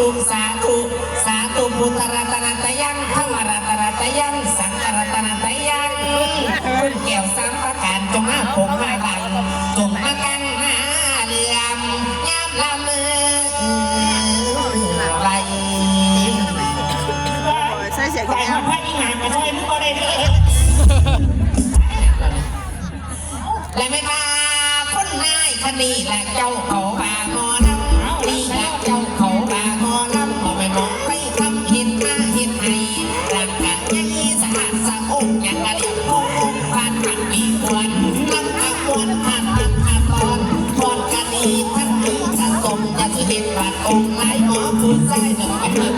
ธุสาธุสาธุพุทธรัตนตยังธรรมรัตนตยัง สังฆรัตนตยังคุณแก้วสามประการจงมาผมมาบังจงมากังมาเหลื่อมยามละเมือไหลใส่เสียงไปแก้มาวพักอีหางมาช่วยมึงก็ได้เด้อและไม่มาคนนายคณีและเจ้าเขาบาหม บาดองค์หลายหมอผู้ใส่หนึ่งไปเพิ่ม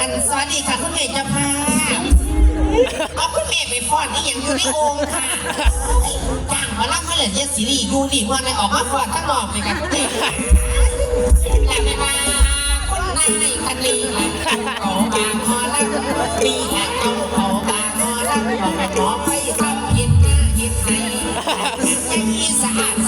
อันสวัสดีค่ะคุณเมย์เจ้าภาพเอาคุณเมย์ไปฟ้อนนี่ยังอยู่ในโองค์ค่ะจ้างมาล่ำมาเลยเยสซีรีส์ดูดิว่าอะไรออกมาฟ้อนทั้งหมดเลยค่ะคุณเมย์แล้วไม่มาคนนายคันนี้เขาบางหอลัมีแห่เขาเขาบางหอลับอกไปขอไปทำเห็นหน้าเห็นไทยยังมีสะอาด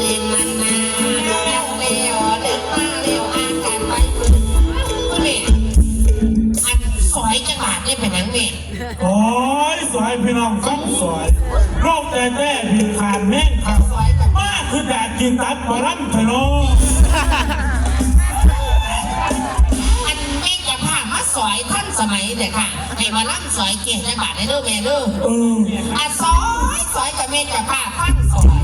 โอ้ยสวยพี่น้องฟังสวยโรคแต่แต่ผิดขาดแม่งครับสอยแบบมากคือแดดกินตัดมาล่ำเถอะเนาะอันแม่จะพามาสอยท่านสมัยเด็กค่ะให้มาล่ำสอยเก่งจังหวัดได้เด้อแม่เด้อเอออะสอยสอยกับแม่จะพาฟังสอยนกแต่แต่บินมานันสัตว์กับกับหมอลำเพิ่งเสีย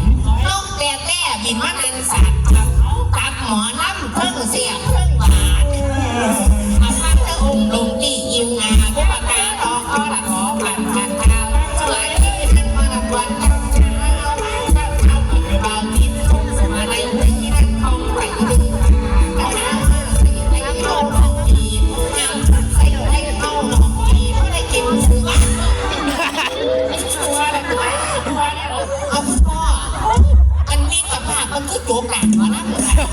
โจ๊กแตกมาแล้ว